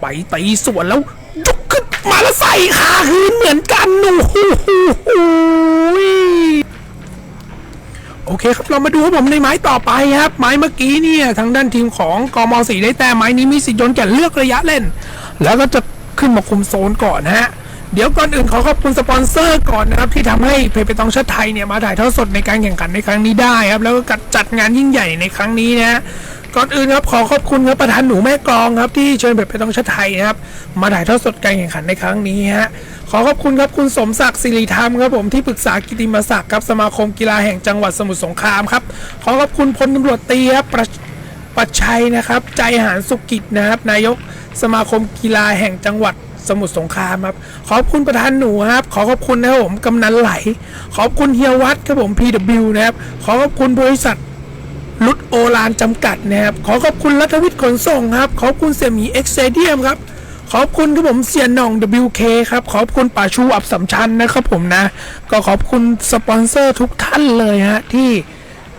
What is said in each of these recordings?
ไปตีสวนแล้วยกขึ้นมาแล้วใส่ขาคืนเหมือนกันโอ้โหโอเคครับเรามาดูครับผมในไม้ต่อไปครับ ไม้เมื่อกี้เนี่ยทางด้านทีมของกมสีได้แต่ไม้นี้มีสิทธิ์โยนแก่เลือกระยะเล่น แล้วก็จะขึ้นมาคุมโซนก่อนนะฮะเดี๋ยวก่อนอื่นขอขอบคุณสปอนเซอร์ก่อนนะครับ ที่ทำให้เพเปตองชาติไทยเนี่ยมาถ่ายทอดสดในการแข่งขันในครั้งนี้ได้ครับ แล้วก็จัดงานยิ่งใหญ่ในครั้งนี้นะฮะ ก่อนอื่นครับขอขอบคุณครับประธานหนูแม่กลองครับที่เชิญเพเปต้องชาไทยนะครับมาถ่ายทอดสดการแข่งขันในครั้งนี้ฮะขอขอบคุณครับคุณสมศักดิ์สิริธรรมครับผมที่ปรึกษากิติมศักดิ์ครับสมาคมกีฬาแห่งจังหวัดสมุทรสงครามครับขอขอบคุณพลตำรวจตีครับประปัจชัยนะครับ ใจหารสุกิจนะครับ นายกสมาคมกีฬาแห่งจังหวัดสมุทรสงครามครับขอบคุณประธานหนูครับ ขอขอบคุณนะครับผมกำนันไหล ขอบคุณเฮียวัดครับผม PW นะครับ ขอขอบคุณบริษัท รุดโอลานจำกัดนะครับ ขอขอบคุณรัฐวิทย์ขนส่งครับ ขอบคุณเสี่ยหมีเอ็กเซเดียมครับ ขอบคุณครับผมเสียหน่อง WK ครับ ขอบคุณป่าชูอับสำชันนะครับผมนะ ก็ขอบคุณสปอนเซอร์ทุกท่านเลยฮะที่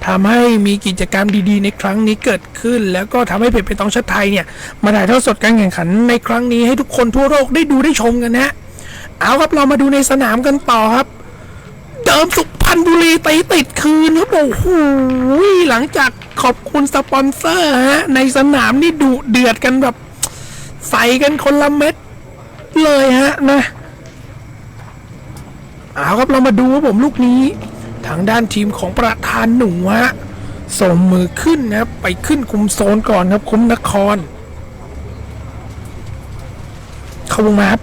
ทำให้มีกิจกรรมดีๆ ในครั้งนี้เกิดขึ้น แล้วก็ทำให้เพจไปตองชัดไทยเนี่ย มาถ่ายทอดสดการแข่งขันในครั้งนี้ให้ทุกคนทั่วโลกได้ดูได้ชมกันนะเอาครับเรามาดูในสนามกันต่อครับ เดิมสุพ นบุรีตีติดคืนครับโอ้โหหลังจากขอบคุณสปอนเซอร์ฮะ ในสนามนี่ดุเดือดกันแบบ ใส่กันคนละเม็ดเลยฮะนะเอาครับเรามาดูว่าผมลูกนี้ ทางด้านทีมของประธานหนูฮะส่งมือขึ้นนะครับ ไปขึ้นคุมโซนก่อนครับ คุมนคร เข้าวงมาครับ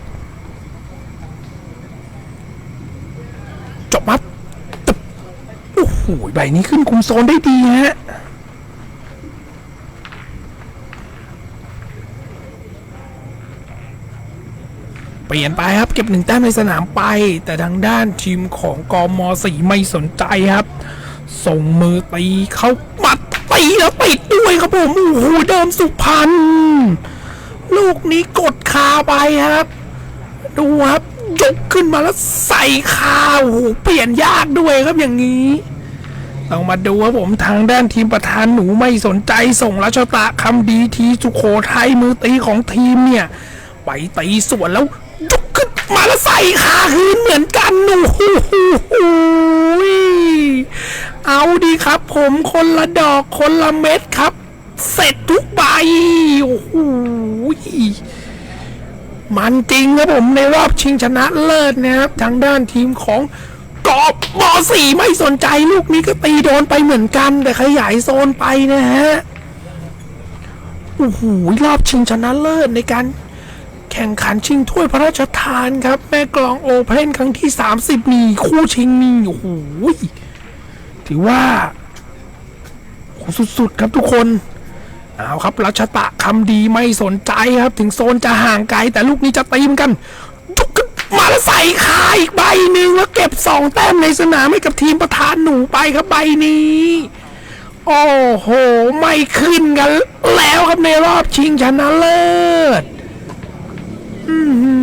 ตึบ โอ้โหใบนี้ขึ้นคุมโซนได้ดีฮะเปลี่ยนไปครับเก็บหนึ่งแต้มในสนามไป แต่ทางด้านทีมของกมสีไม่สนใจครับ ส่งมือตีเข้าปัดตีแล้วติดด้วยครับผมโอ้โหเดิมสุพรรณลูกนี้กดคาไปครับ ดูครับยกขึ้นมาแล้วใส่คาโอ้โหเปลี่ยนยากด้วยครับอย่างนี้ ต้องมาดูครับผมทางด้านทีมประธานหนูไม่สนใจส่งรัชตะคำดีทีสุโขทัยมือตีของทีมเนี่ย ไปตีสวนแล้วยกขึ้นมาแล้วใส่ขาคืนเหมือนกันโอ้โหเอาดีครับ ผมคนละดอกคนละเม็ดครับ เสร็จทุกใบโอ้โหมันจริงครับผมในรอบชิงชนะเลิศนะครับ ทางด้านทีมของ กอบมอสี่ไม่สนใจลูกนี้ก็ตีโดนไปเหมือนกัน แต่ขยายโซนไปนะฮะ โอ้โห รอบชิงชนะเลิศในการแข่งขันชิงถ้วยพระราชทานครับ แม่กลองโอเพนครั้งที่ 30 มีคู่ชิงมีโอ้โหถือว่าโหสุดๆครับทุกคน เอาครับรัชตะคำดีไม่สนใจครับ ถึงโซนจะห่างไกล แต่ลูกนี้จะตีมกันกัน มาแล้วใส่คาอีกใบหนึ่งแล้วเก็บสองแต้มในสนามให้กับทีมประธานหนูไปครับใบนี้ โอ้โห ไม่ขึ้นกันแล้วครับในรอบชิงชนะเลิศอือหื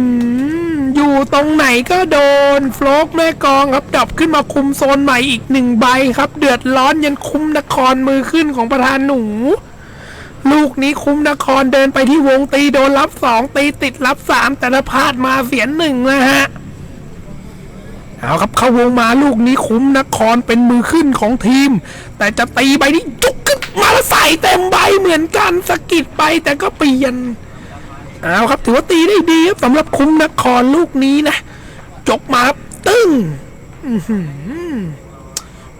ออยู่ตรงไหนก็โดนโฟลกแม่กองครับดับขึ้นมาคุมโซนใหม่อีกหนึ่งใบครับ เดือดร้อนยันคุมนครมือขึ้นของประธานหนู ลูกนี้คุ้มนครเดินไปที่วงตีโดนรับสองตีติดรับสามแต่ละพลาดมาเสียหนึ่งนะฮะเอาครับเข้าวงมาลูกนี้คุ้มนครเป็นมือขึ้นของทีม แต่จะตีใบนี้จุกขึ้นมาแล้วใส่เต็มใบเหมือนกันสกิดไปแต่ก็เปลี่ยนเอาครับถือว่าตีได้ดีครับสำหรับคุ้มนครลูกนี้นะจกมาครับตึ้งอื้อหือ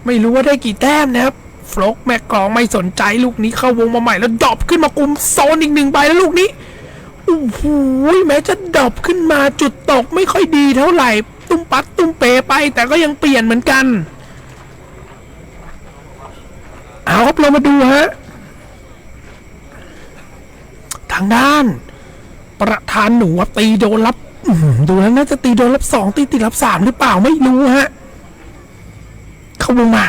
ไม่รู้ว่าได้กี่แต้มนะครับ ฟลกแม่กองไม่สนใจลูกนี้เข้าวงมาใหม่แล้วดรอปขึ้นมากุมโซนอีกหนึ่งใบแล้วลูกนี้โอ้โหแม้จะดรอปขึ้นมาจุดตกไม่ค่อยดีเท่าไหร่ ตุ้มปัดตุ้มเปไป แต่ก็ยังเปลี่ยนเหมือนกัน เอาครับเรามาดูฮะ ทางด้าน ประธานหนูตีโดนรับดูแล้วน่าจะตีโดนรับสองตีติดรับสามหรือเปล่าไม่รู้ฮะ เข้าวงมา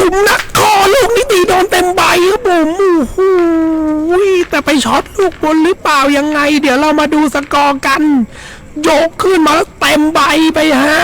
คุมนักคอลูกนี้ตีโดนเต็มใบครับผมโอ้โหแต่ไปช็อตลูกบนหรือเปล่ายังไง เดี๋ยวเรามาดูสกอร์กัน ยกขึ้นมาแล้วเต็มใบไปฮะ